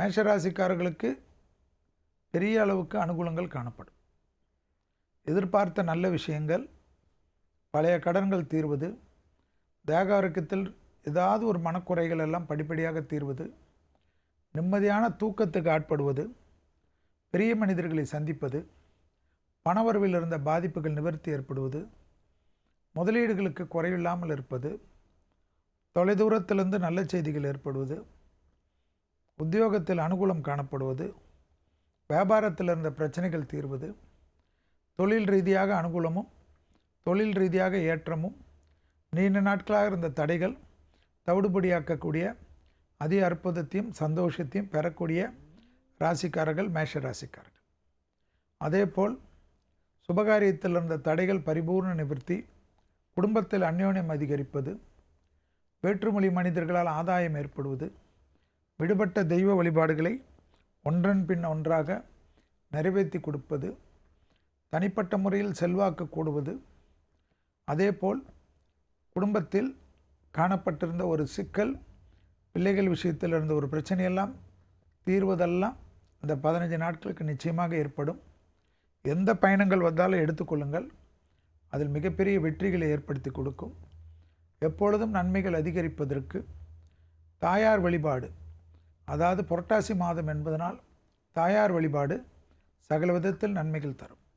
மேஷராசிக்காரர்களுக்கு பெரிய அளவுக்கு அனுகூலங்கள் காணப்படும். எதிர்பார்த்த நல்ல விஷயங்கள் பழைய கடன்கள் தீர்வது தேக ஏதாவது ஒரு மனக்குறைகள் எல்லாம் படிப்படியாக தீர்வது நிம்மதியான தூக்கத்துக்கு ஆட்படுவது பெரிய மனிதர்களை சந்திப்பது பணவரவில் இருந்த பாதிப்புகள் நிவர்த்தி ஏற்படுவது முதலீடுகளுக்கு குறைவில்லாமல் இருப்பது தொலைதூரத்திலிருந்து நல்ல செய்திகள் ஏற்படுவது உத்தியோகத்தில் அனுகூலம் காணப்படுவது வியாபாரத்தில் இருந்த பிரச்சனைகள் தீர்வது தொழில் ரீதியாக அனுகூலமும் தொழில் ரீதியாக ஏற்றமும் நீண்ட நாட்களாக இருந்த தடைகள் தவிடுபடியாக்கக்கூடிய அதி அற்புதத்தையும் சந்தோஷத்தையும் பெறக்கூடிய ராசிக்காரர்கள் மேஷ ராசிக்காரர்கள். அதேபோல் சுபகாரியத்தில் இருந்த தடைகள் பரிபூர்ண நிவர்த்தி குடும்பத்தில் அந்யோன்யம் அதிகரிப்பது வேற்றுமொழி மனிதர்களால் ஆதாயம் ஏற்படுவது விடுபட்ட தெய்வ வழிபாடுகளை ஒன்றன் பின் ஒன்றாக நிறைவேற்றி கொடுப்பது தனிப்பட்ட முறையில் செல்வாக்கு கூடுவது அதேபோல் குடும்பத்தில் காணப்பட்டிருந்த ஒரு சிக்கல் பிள்ளைகள் விஷயத்தில் இருந்த ஒரு பிரச்சனையெல்லாம் தீர்வதெல்லாம் இந்த பதினஞ்சு நாட்களுக்கு நிச்சயமாக ஏற்படும். எந்த பயணங்கள் வந்தாலும் எடுத்துக்கொள்ளுங்கள். அதில் மிகப்பெரிய வெற்றிகளை ஏற்படுத்தி கொடுக்கும். எப்பொழுதும் நன்மைகள் அதிகரிப்பதற்கு தாயார் வழிபாடு அதாவது புரட்டாசி மாதம் என்பதனால் தாயார் வழிபாடு சகல விதத்தில் நன்மைகள் தரும்.